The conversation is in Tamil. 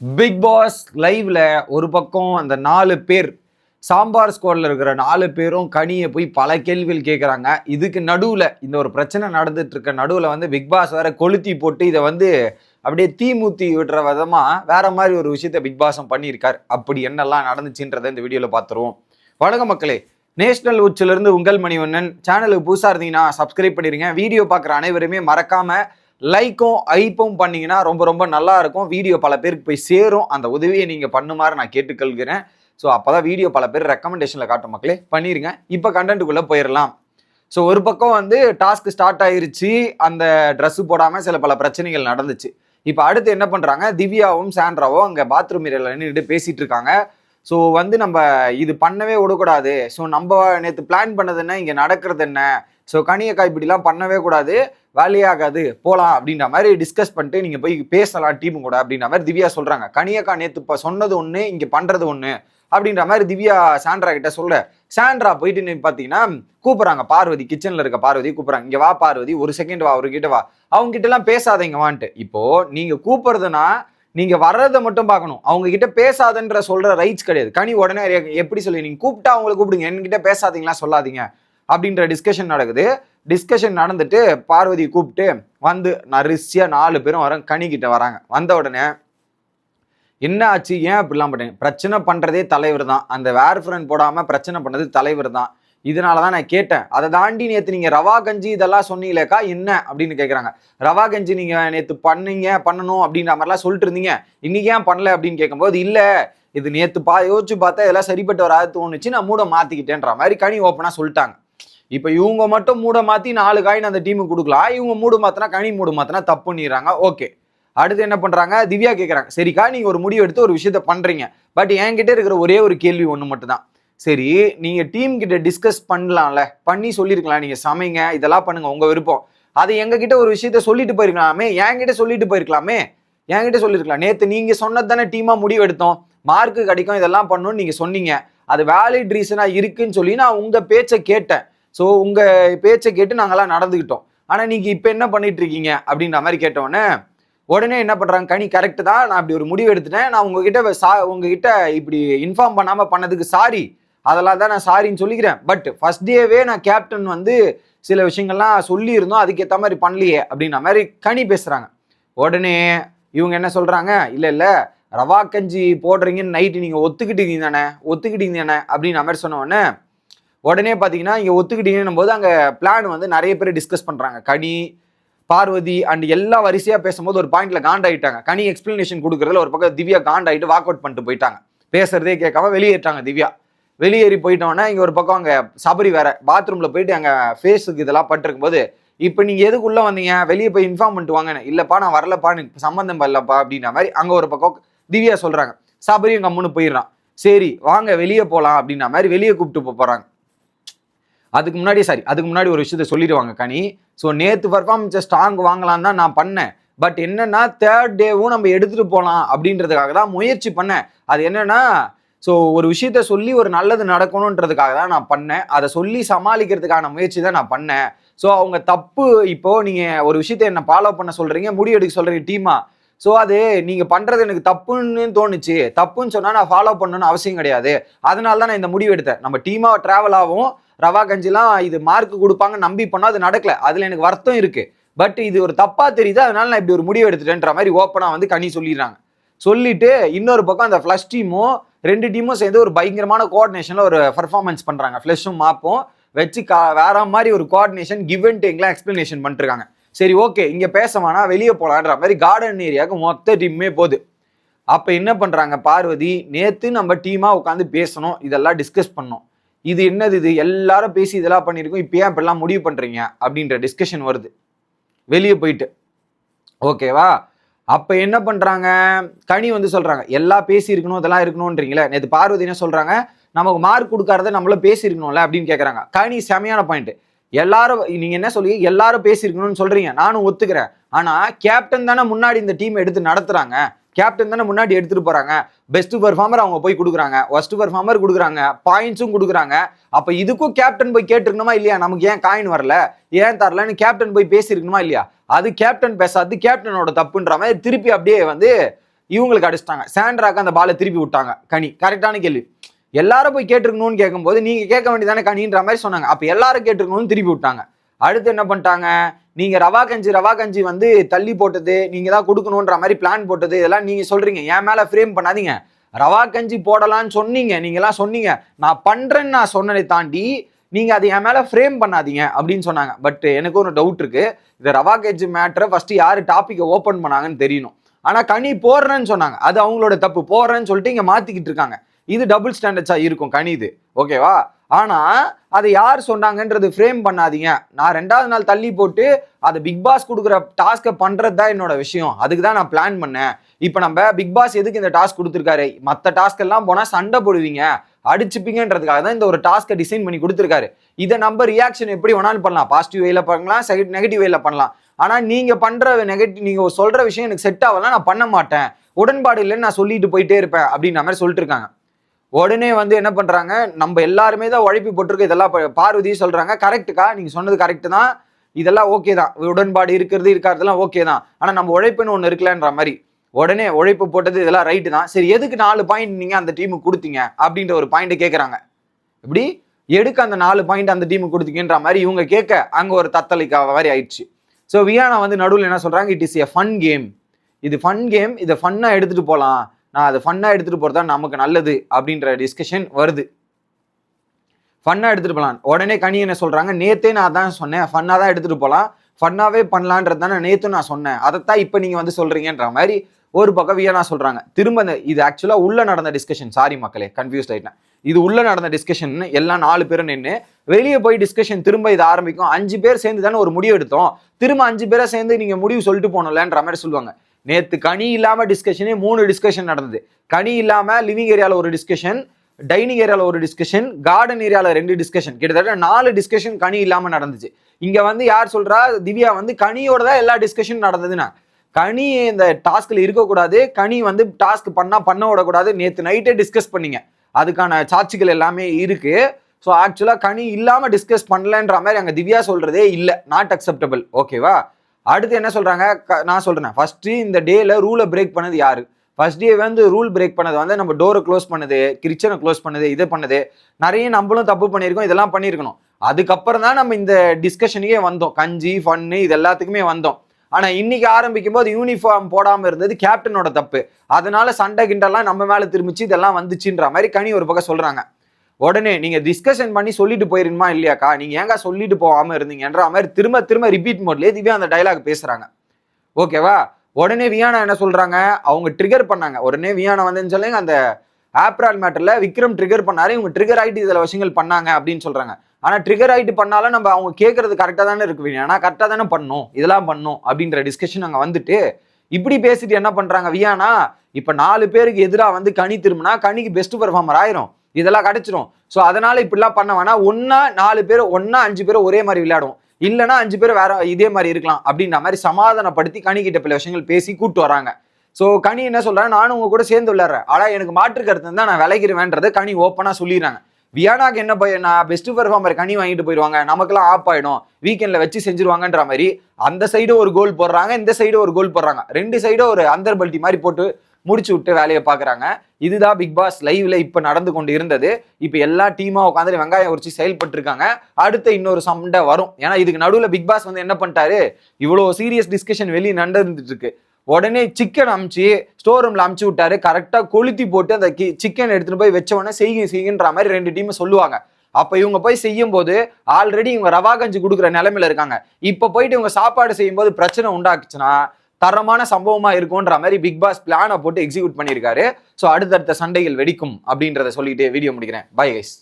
பிக் பாஸ் லைவ்ல ஒரு பக்கம் அந்த நாலு பேர் சாம்பார் ஸ்குவாடில் இருக்கிற நாலு பேரும் கனியை போய் பல கேள்விகள் கேட்குறாங்க இதுக்கு நடுவில் இந்த ஒரு பிரச்சனை நடந்துட்டு இருக்க நடுவில் வந்து பிக் பாஸ் வேற கொளுத்தி போட்டு இதை வந்து அப்படியே தீமூத்தி விடுற விதமாக வேற மாதிரி ஒரு விஷயத்த பிக் பாஸும் பண்ணியிருக்கார். அப்படி என்னெல்லாம் நடந்துச்சுன்றதை இந்த வீடியோவில் பார்த்துருவோம் வணக்க மக்களே நேஷனல் உச்சிலிருந்து உங்கள் மணிவண்ணன். சேனலுக்கு புதுசாக இருந்தீங்கன்னா சப்ஸ்கிரைப் பண்ணிடுங்க வீடியோ பார்க்குற அனைவருமே மறக்காமல் லைக்கும் ஐப்பும் பண்ணீங்கன்னா ரொம்ப ரொம்ப நல்லா இருக்கும். வீடியோ பல பேருக்கு போய் சேரும். அந்த உதவியை நீங்கள் பண்ணுமாறு நான் கேட்டுக்கொள்கிறேன். ஸோ அப்போ தான் வீடியோ பல பேர் ரெக்கமெண்டேஷனில் காட்டும் மக்களே. பண்ணிடுங்க இப்போ கண்டென்ட்டுக்குள்ளே போயிடலாம் ஸோ ஒரு பக்கம் வந்து டாஸ்க் ஸ்டார்ட் ஆயிருச்சு. அந்த ட்ரெஸ்ஸு போடாமல் சில பல பிரச்சனைகள் நடந்துச்சு. இப்போ அடுத்து என்ன பண்ணுறாங்க திவ்யாவும் சாண்ட்ராவும் அங்கே பாத்ரூம் ஏரியாவில் நின்றுட்டு பேசிகிட்டு இருக்காங்க. ஸோ வந்து நம்ம இது பண்ணவே விடக்கூடாது. ஸோ நம்ம நேற்று பிளான் பண்ணது என்ன? இங்கே நடக்கிறது என்ன? ஸோ கனியக்காய் இப்படிலாம் பண்ணவே கூடாது. வேலையாகாது போகலாம் அப்படின்ற மாதிரி டிஸ்கஸ் பண்ணிட்டு நீங்கள் போய் பேசலாம் டீம் கூட அப்படின்ற மாதிரி திவ்யா சொல்கிறாங்க கனியக்கா நேற்று இப்போ சொன்னது ஒன்று இங்கே பண்ணுறது ஒன்று அப்படின்ற மாதிரி திவ்யா சாண்ட்ரா கிட்ட சொல்ல. சாண்ட்ரா போயிட்டு நீ பார்த்தீங்கன்னா கூப்பிட்றாங்க. பார்வதி கிச்சனில் இருக்க பார்வதி கூப்பிட்றாங்க. இங்கே வா பார்வதி ஒரு செகண்ட் வா அவர்கிட்ட வா. அவங்க கிட்டலாம் எல்லாம் பேசாதீங்க வான்ட்டு. இப்போ நீங்கள் கூப்பிட்றதுனா நீங்க வர்றதை மட்டும் பார்க்கணும். அவங்க கிட்ட பேசாதன்ற சொல்ற ரைட்ஸ் கிடையாது. கனி உடனே எப்படி சொல்லி நீங்க கூப்பிட்டா அவங்களை கூப்பிடுங்க. என்கிட்ட பேசாதீங்களா சொல்லாதீங்க. அப்படின்ற டிஸ்கஷன் நடக்குது. டிஸ்கஷன் நடந்துட்டு பார்வதி கூப்பிட்டு வந்து நரிசியா நாலு பேரும் வர கனிக்கிட்ட வராங்க வந்த உடனே என்ன ஆச்சு? ஏன் அப்படிலாம் பண்ணீங்க பிரச்சனை பண்ணுறதே தலைவர் தான். அந்த வேர் ஃப்ரெண்ட் போடாமல் பிரச்சனை பண்ணது தலைவர் தான். இதனால தான் நான் கேட்டேன். அதை தாண்டி நேற்று நீங்கள் ரவா கஞ்சி இதெல்லாம் சொன்னீங்களேக்கா என்ன அப்படின்னு கேட்குறாங்க ரவா கஞ்சி நீங்கள் நேற்று பண்ணீங்க பண்ணணும் அப்படின்ற மாதிரிலாம் சொல்லிட்டு இருந்தீங்க. இன்னைக்கு ஏன் பண்ணல அப்படின்னு கேட்கும்போது இல்லை இது நேற்று பா யோசிச்சு பார்த்தா இதெல்லாம் சரிப்பட்டு வராது தோணுச்சு நான் மூட மாற்றிக்கிட்டேன்ற மாதிரி கனி ஓப்பனாக சொல்லிட்டாங்க. இப்போ இவங்க மட்டும் மூட மாற்றி நாலு காயின் அந்த டீமுக்கு கொடுக்கலாம் இவங்க மூடு மாற்றினா கனி மூடு மாற்றினா தப்பு பண்ணிடுறாங்க ஓகே. அடுத்து என்ன பண்ணுறாங்க திவ்யா கேட்குறாங்க சரிக்கா நீங்கள் ஒரு முடிவு எடுத்து ஒரு விஷயத்த பண்ணுறீங்க பட் என்கிட்ட இருக்கிற ஒரே ஒரு கேள்வி ஒன்று மட்டும்தான். சரி நீங்கள் டீம் கிட்ட டிஸ்கஸ் பண்ணலாம்ல. பண்ணி சொல்லியிருக்கலாம் நீங்கள் சமைங்க இதெல்லாம் பண்ணுங்கள் உங்கள் விருப்பம். அது எங்ககிட்ட ஒரு விஷயத்த சொல்லிட்டு போயிருக்கலாமே என்கிட்ட சொல்லிட்டு போயிருக்கலாமே என்கிட்ட சொல்லியிருக்கலாம் நேற்று நீங்கள் சொன்னது தானே டீமாக முடிவு எடுத்தோம் மார்க்கு கிடைக்கும் இதெல்லாம் பண்ணணும்னு நீங்கள் சொன்னீங்க. அது வேலிட் ரீசனாக இருக்குன்னு சொல்லி நான் உங்கள் பேச்சை கேட்டேன். ஸோ உங்கள் பேச்சை கேட்டு நாங்களாம் நடந்துக்கிட்டோம். ஆனால் நீங்கள் இப்போ என்ன பண்ணிட்டு இருக்கீங்க அப்படின்ற மாதிரி கேட்டோன்னே உடனே என்ன பண்ணுறாங்க கனி கரெக்டு தான். நான் இப்படி ஒரு முடிவு எடுத்துட்டேன். நான் உங்ககிட்ட சா உங்ககிட்ட இப்படி இன்ஃபார்ம் பண்ணாமல் பண்ணதுக்கு சாரி அதெல்லாம் தான் நான் சாரின்னு சொல்லிக்கிறேன். பட் ஃபர்ஸ்ட் டேவே நான் கேப்டன் வந்து சில விஷயங்கள்லாம் சொல்லியிருந்தோம். அதுக்கேற்ற மாதிரி பண்ணலையே அப்படின்ற மாதிரி கனி பேசுகிறாங்க உடனே இவங்க என்ன சொல்கிறாங்க இல்லை இல்லை ரவா கஞ்சி போடுறீங்கன்னு நைட்டு நீங்கள் ஒத்துக்கிட்டீங்க தானே? ஒத்துக்கிட்டீங்க தானே? அப்படின்ற மாதிரி சொன்ன உடனே பார்த்தீங்கன்னா இங்கே ஒத்துக்கிட்டீங்கன்னும் போது அங்கே பிளான் வந்து நிறைய பேர் டிஸ்கஸ் பண்ணுறாங்க கனி பார்வதி அண்ட் எல்லா வரிசையாக பேசும்போது ஒரு பாயிண்ட்ல காண்டாயிட்டாங்க. கனி எக்ஸ்பிளனேஷன் கொடுக்குறதுல ஒரு பக்கம் திவ்யா காண்டாயிட்டு வாக் அவுட் பண்ணிட்டு போயிட்டாங்க. பேசுறதே கேட்காம வெளியேற்றாங்க திவ்யா. வெளியேறி போயிட்டோன்னே இங்கே ஒரு பக்கம் அங்கே சபரி வேற பாத்ரூமில் போயிட்டு அங்கே ஃபேஸுக்கு இதெல்லாம் பட்டிருக்கும் போது இப்போ நீங்கள் எதுக்குள்ளே வந்தீங்க? வெளியே போய் இன்ஃபார்ம் பண்ணிட்டு வாங்க இல்லைப்பா நான் வரலப்பா எனக்கு சம்மந்தம் இல்லைப்பா அப்படின்ற மாதிரி அங்கே ஒரு பக்கம் திவ்யா சொல்கிறாங்க சபரியும் கம்முன்னு போயிடுறான். சரி வாங்க வெளியே போகலாம் அப்படின்ற மாதிரி வெளியே கூப்பிட்டு போகிறாங்க அதுக்கு முன்னாடி சாரி அதுக்கு முன்னாடி ஒரு விஷயத்த சொல்லிடுவாங்க கனி. ஸோ நேற்று பர்ஃபார்மன்ஸை ஸ்ட்ராங் வாங்கலாம் தான் நான் பண்ணேன். பட் என்னன்னா தேர்ட் டேவும் நம்ம எடுத்துட்டு போகலாம் அப்படின்றதுக்காக தான் முயற்சி பண்ணேன். அது என்னன்னா ஸோ ஒரு விஷயத்த சொல்லி ஒரு நல்லது நடக்கணுன்றதுக்காக தான் நான் பண்ணேன். அதை சொல்லி சமாளிக்கிறதுக்கான முயற்சி தான் நான் பண்ணேன். ஸோ அவங்க தப்பு இப்போ நீங்கள் ஒரு விஷயத்த என்ன ஃபாலோ பண்ண சொல்கிறீங்க முடிவெடுக்க சொல்கிறீங்க டீமா? ஸோ அது நீங்கள் பண்ணுறது எனக்கு தப்புன்னு தோணுச்சு. தப்புன்னு சொன்னால் நான் ஃபாலோ பண்ணணும்னு அவசியம் கிடையாது. அதனால தான் நான் இந்த முடிவு எடுத்தேன். நம்ம டீமாக ட்ராவல் ஆகும். ரவா கஞ்சிலாம் இது மார்க் கொடுப்பாங்க நம்பி பண்ணால் அது நடக்கல. அதில் எனக்கு வருத்தம் இருக்குது பட் இது ஒரு தப்பாக தெரியுது. அதனால நான் இப்படி ஒரு முடிவு எடுத்துட்டேன்ற மாதிரி ஓப்பனாக வந்து கனி சொல்லிடுறாங்க. சொல்லிட்டு இன்னொரு பக்கம் அந்த ஃப்ளஷ் டீமும் ரெண்டு டீமும் சேர்ந்து ஒரு பயங்கரமான கோஆர்டினேஷன்ல ஒரு பர்ஃபார்மன்ஸ் பண்றாங்க. ஃப்ளஷும் மாப்பும் வச்சு கா வேற மாதிரி ஒரு கோஆர்டினேஷன் கிவ் அண்ட் டேக்லாம் எக்ஸ்பிளனேஷன் பண்ணிருக்காங்க சரி ஓகே இங்கே பேச வேணாம் வெளியே போகலான்ற மாதிரி கார்டன் ஏரியாவுக்கு மொத்த டீம்மே போகுது. அப்போ என்ன பண்ணுறாங்க பார்வதி நேற்று நம்ம டீமாக உட்காந்து பேசணும் இதெல்லாம் டிஸ்கஸ் பண்ணோம் இது என்னது இது? எல்லாரும் பேசி இதெல்லாம் பண்ணியிருக்கோம் இப்போ ஏன் இப்படிலாம் முடிவு பண்ணுறீங்க அப்படின்ற டிஸ்கஷன் வருது. வெளியே போயிட்டு. ஓகேவா அப்போ என்ன பண்ணுறாங்க கனி வந்து சொல்கிறாங்க எல்லாம் பேசியிருக்கணும் இதெல்லாம் இருக்கணும்ன்றீங்களே. நேற்று பார்வதி என்ன சொல்கிறாங்க நமக்கு மார்க் கொடுக்கறத நம்மளும் பேசியிருக்கணும்ல அப்படின்னு கேட்குறாங்க கனி செமையான பாயிண்ட் எல்லாரும் நீங்கள் என்ன சொல்லி எல்லாரும் பேசியிருக்கணும்னு சொல்கிறீங்க நானும் ஒத்துக்கிறேன். ஆனால் கேப்டன் தானே முன்னாடி இந்த டீம் எடுத்து நடத்துகிறாங்க கேப்டன் தானே முன்னாடி எடுத்துட்டு போறாங்க. பெஸ்ட் பெர்ஃபார்மர் அவங்க போய் கொடுக்குறாங்க. ஒஸ்ட் பெர்ஃபார்மர் கொடுக்குறாங்க. பாயிண்ட்ஸும் கொடுக்குறாங்க. அப்ப இதுக்கும் கேப்டன் போய் கேட்டிருக்கணுமா இல்லையா? நமக்கு ஏன் காயின் வரல? ஏன் தரலன்னு கேப்டன் போய் பேசியிருக்கணுமா இல்லையா? அது கேப்டன் பேசாது கேப்டனோட தப்புன்ற மாதிரி திருப்பி அப்படியே வந்து இவங்களுக்கு அடிச்சிட்டாங்க. சாண்ட்ராக்கு அந்த பாலை திருப்பி விட்டாங்க. கனி. கரெக்டான கேள்வி. எல்லாரும் போய் கேட்டிருக்கணும்னு கேட்கும்போது நீங்க கேட்க வேண்டியதானே கனின்ற மாதிரி சொன்னாங்க. அப்ப எல்லாரும் கேட்டிருக்கணும்னு திருப்பி விட்டாங்க. அடுத்து என்ன பண்ணிட்டாங்க? நீங்க ரவா கஞ்சி ரவா கஞ்சி வந்து தள்ளி போட்டது நீங்க தான் கொடுக்கணுன்ற மாதிரி பிளான் போட்டது இதெல்லாம் நீங்க சொல்றீங்க. என் மேல ஃப்ரேம் பண்ணாதீங்க. ரவா கஞ்சி போடலான்னு சொன்னீங்க நீங்க எல்லாம் சொன்னீங்க. நான் பண்றேன்னு நான் சொன்னதை தாண்டி நீங்க அதை என் மேல ஃப்ரேம் பண்ணாதீங்க அப்படின்னு சொன்னாங்க. பட் எனக்கு ஒரு டவுட் இருக்கு. இந்த ரவா கஞ்சி மேட்டரை ஃபர்ஸ்ட் யாரு டாப்பிக்கை ஓப்பன் பண்ணாங்கன்னு தெரியணும். ஆனால் கனி போடுறேன்னு சொன்னாங்க. அது அவங்களோட தப்பு. போடுறேன்னு சொல்லிட்டு இங்கே மாற்றிக்கிட்டு இருக்காங்க. இது டபுள் ஸ்டாண்டர்ட்ஸாக இருக்கும் கனி இது. ஓகேவா ஆனால் அதை யார் சொன்னாங்கன்றது ஃப்ரேம் பண்ணாதீங்க. நான் ரெண்டாவது நாள் தள்ளி போட்டு அதை பிக் பாஸ் கொடுக்குற டாஸ்க்கை பண்ணுறது தான் என்னோட விஷயம். அதுக்கு தான் நான் பிளான் பண்ணேன். இப்போ நம்ம பிக் பாஸ் எதுக்கு இந்த டாஸ்க் கொடுத்துருக்காரு? மற்ற டாஸ்க் எல்லாம் சண்டை போடுவீங்க. அடிச்சுப்பீங்கன்றதுக்காக தான் இந்த ஒரு டாஸ்க்கை டிசைன் பண்ணி கொடுத்துருக்காரு. இதை நம்ம ரியாக்ஷன் எப்படி வேணாலும் பண்ணலாம். பாசிட்டிவ் வேல பண்ணலாம் நெகட்டிவ் வேல பண்ணலாம். ஆனால் நீங்கள் பண்ணுற நெகட்டிவ் நீங்கள் சொல்கிற விஷயம் எனக்கு செட் ஆகலாம் நான் பண்ண மாட்டேன். உடன்பாடு இல்லைன்னு நான் சொல்லிட்டு போயிட்டே இருப்பேன் அப்படின்ற மாதிரி சொல்லிட்டு இருக்காங்க. உடனே வந்து என்ன பண்ணுறாங்க நம்ம எல்லாருமே தான் உழைப்பு போட்டிருக்கு. இதெல்லாம் பார்வதி சொல்கிறாங்க கரெக்டுக்கா நீங்கள் சொன்னது கரெக்ட் தான். இதெல்லாம் ஓகே தான். உடன்பாடு இருக்கிறது இருக்காதெல்லாம் ஓகே தான். ஆனால் நம்ம உழைப்புன்னு ஒன்று இருக்கலன்ற மாதிரி. உடனே உழைப்பு போட்டது இதெல்லாம் ரைட்டு தான். சரி எதுக்கு நாலு பாயிண்ட் நீங்கள் அந்த டீமுக்கு கொடுத்தீங்க? அப்படின்ற ஒரு பாயிண்ட் கேட்குறாங்க இப்படி எடுக்க அந்த நாலு பாயிண்ட் அந்த டீமுக்கு கொடுத்தீங்கன்ற மாதிரி இவங்க கேட்க அங்கே ஒரு தத்தளிக்கா மாதிரி ஆயிடுச்சு. ஸோ வியானா வந்து நடுவில் என்ன சொல்கிறாங்க it is a fun game இது ஃபன் கேம் இதை ஃபன்னாக எடுத்துகிட்டு போகலாம் நான் அதை ஃபன்னாக எடுத்துகிட்டு போகிறதா தான் நமக்கு நல்லது அப்படின்ற டிஸ்கஷன் வருது. ஃபன்னாக எடுத்துகிட்டு போகலாம் உடனே கனி என்ன சொல்கிறாங்க நேத்தே நான் அதான் சொன்னேன். ஃபன்னாக தான் எடுத்துகிட்டு போகலாம் ஃபன்னாகவே பண்ணலான்றது தானே நேற்று நான் சொன்னேன். அதைத்தான் இப்போ நீங்கள் வந்து சொல்கிறீங்கன்ற மாதிரி ஒரு பக்கம் வியனா சொல்கிறாங்க திரும்ப இந்த- இது ஆக்சுவலாக உள்ளே நடந்த டிஸ்கஷன் சாரி மக்களே கன்ஃபியூஸ்ட் ஆயிட்டேன். இது உள்ளே நடந்த டிஸ்கஷன் எல்லாம் நாலு பேரும் நின்று வெளியே போய் டிஸ்கஷன் திரும்ப இது ஆரம்பிக்கும். அஞ்சு பேர் சேர்ந்து தானே ஒரு முடிவு எடுத்தோம். திரும்ப அஞ்சு பேரை சேர்ந்து நீங்கள் முடிவு சொல்லிட்டு போனோம்லன்ற மாதிரி சொல்லுவாங்க. நேற்று கனி இல்லாமல் டிஸ்கஷனே மூணு டிஸ்கஷன் நடந்தது. கனி இல்லாமல் லிவிங் ஏரியாவில் ஒரு டிஸ்கஷன் டைனிங் ஏரியாவில் ஒரு டிஸ்கஷன் கார்டன் ஏரியாவில் ரெண்டு டிஸ்கஷன் கிட்டத்தட்ட நாலு டிஸ்கஷன் கனி இல்லாமல் நடந்துச்சு. இங்கே வந்து யார் சொல்கிறா திவ்யா வந்து கனியோட தான் எல்லா டிஸ்கஷனும் நடந்ததுன்னா. கனி இந்த டாஸ்கில் இருக்கக்கூடாது. கனி வந்து டாஸ்க் பண்ணால் பண்ண விடக்கூடாது. நேற்று நைட்டே டிஸ்கஸ் பண்ணிங்க. அதுக்கான சாட்சிகள் எல்லாமே இருக்குது ஸோ ஆக்சுவலாக கனி இல்லாமல் டிஸ்கஸ் பண்ணலன்ற மாதிரி அங்கே திவ்யா சொல்கிறதே இல்லை. நாட் அக்செப்டபிள் ஓகேவா அடுத்து என்ன சொல்கிறாங்க க- நான் சொல்கிறேன் ஃபஸ்ட்டு இந்த டேயில் ரூலை பிரேக் பண்ணது யார்? ஃபர்ஸ்ட் டே வந்து ரூல் பிரேக் பண்ணது வந்து நம்ம டோரை க்ளோஸ் பண்ணுது கிச்சனை க்ளோஸ் பண்ணுது இதை பண்ணுது. நிறைய நம்மளும் தப்பு பண்ணியிருக்கோம் இதெல்லாம் பண்ணியிருக்கணும். அதுக்கப்புறம் தான் நம்ம இந்த டிஸ்கஷனுக்கே வந்தோம். கஞ்சி ஃபன்னு இது எல்லாத்துக்குமே வந்தோம். ஆனால் இன்னைக்கு ஆரம்பிக்கும் போது யூனிஃபார்ம் போடாமல் இருந்தது கேப்டனோட தப்பு. அதனால சண்டை கிண்டெல்லாம் நம்ம மேலே திரும்பிச்சு இதெல்லாம் வந்துச்சுன்ற மாதிரி கனி ஒரு பக்கம் சொல்கிறாங்க உடனே நீங்க டிஸ்கஷன் பண்ணி சொல்லிட்டு போயிருமா இல்லையாக்கா? நீங்க ஏங்க சொல்லிட்டு போகாம இருந்தீங்கன்ற மாதிரி திரும்ப திரும்ப ரிப்பீட் மோட்லயே திவ்யா அந்த டைலாக் பேசுறாங்க. ஓகேவா உடனே வியானா என்ன சொல்றாங்க? அவங்க ட்ரிகர் பண்ணாங்க. உடனே வியானா வந்தேன்னு சொல்லுங்க அந்த ஆப்ரால் மேட்டர்ல விக்ரம் ட்ரிகர் பண்ணாரு. இவங்க ட்ரிகர் ஆயிட்டு இதுல விஷயங்கள் பண்ணாங்க அப்படின்னு சொல்றாங்க. ஆனா ட்ரிகர் ஆயிட்டு பண்ணாலும் நம்ம அவங்க கேட்கறது கரெக்டா தானே இருக்கு ஏன்னா கரெக்டா தானே பண்ணும். இதெல்லாம் பண்ணும் அப்படின்ற டிஸ்கஷன் அங்க வந்துட்டு இப்படி பேசிட்டு என்ன பண்றாங்க வியானா? இப்ப நாலு பேருக்கு எதிராக வந்து கனி திரும்பினா கனிக்கு பெஸ்ட் பெர்ஃபார்மர் ஆயிரும். இதெல்லாம் கிடைச்சிரும். ஸோ அதனால இப்படிலாம் பண்ண வேணா ஒன்னா நாலு பேர் ஒன்னா அஞ்சு பேர் ஒரே மாதிரி விளையாடுவோம் இல்லைன்னா அஞ்சு பேர் வேற இதே மாதிரி இருக்கலாம். அப்படின்ற மாதிரி சமாதானப்படுத்தி கணிக்கிட்ட பல விஷயங்கள் பேசி கூட்டு வராங்க. ஸோ கனி என்ன சொல்றாங்க நானும் உங்க கூட சேர்ந்து விளையாடுறேன். ஆனா எனக்கு மாற்று கருத்து தான் நான் விளைகிறேன்றதை கனி ஓப்பனாக சொல்லிடுறாங்க. வியானாக்கு என்ன போய் நான் பெஸ்ட் பெர்ஃபார்மர் கனி வாங்கிட்டு போயிடுவாங்க. நமக்குலாம் ஆப் ஆயிடும். வீக்கெண்ட்ல வச்சு செஞ்சிருவாங்கன்ற மாதிரி அந்த சைடு ஒரு கோல் போடுறாங்க. இந்த சைடு ஒரு கோல் போடுறாங்க. ரெண்டு சைடும் ஒரு அந்தர் பல்ட்டி மாதிரி போட்டு முடிச்சு விட்டு வேலையை பார்க்குறாங்க. இதுதான் பிக் பாஸ் லைவ்ல இப்போ நடந்து கொண்டு இருந்தது இப்போ எல்லா டீமாக உட்காந்து வெங்காயம் உரிச்சு செயல்பட்டு இருக்காங்க அடுத்த இன்னொரு சண்டை வரும். ஏன்னா இதுக்கு நடுவில் பிக் பாஸ் வந்து என்ன பண்ணிட்டாரு? இவ்வளோ சீரியஸ் டிஸ்கஷன் வெளியே நடந்துட்டு இருக்கு உடனே சிக்கன் அமுச்சு ஸ்டோர் ரூம்ல அமுச்சு விட்டாரு. கரெக்டாக கொளுத்தி போட்டு அந்த சிக்கன் எடுத்துகிட்டு போய் வச்ச உடனே செய்யுங்க செய்யுங்கன்ற மாதிரி ரெண்டு டீம் சொல்லுவாங்க. அப்போ இவங்க போய் செய்யும் போது ஆல்ரெடி இவங்க ரவா கஞ்சி கொடுக்குற நிலமையில இருக்காங்க. இப்போ போயிட்டு இவங்க சாப்பாடு செய்யும்போது பிரச்சனை உண்டாக்குச்சுன்னா தரமான சம்பவமா இருக்கும்ன்ற மாதிரி பிக் பாஸ் பிளானை போட்டு எக்ஸிக்யூட் பண்ணியிருக்காரு. ஸோ அடுத்தடுத்த சண்டைகள் வெடிக்கும் அப்படின்றத சொல்லிட்டு வீடியோ முடிக்கிறேன். Bye guys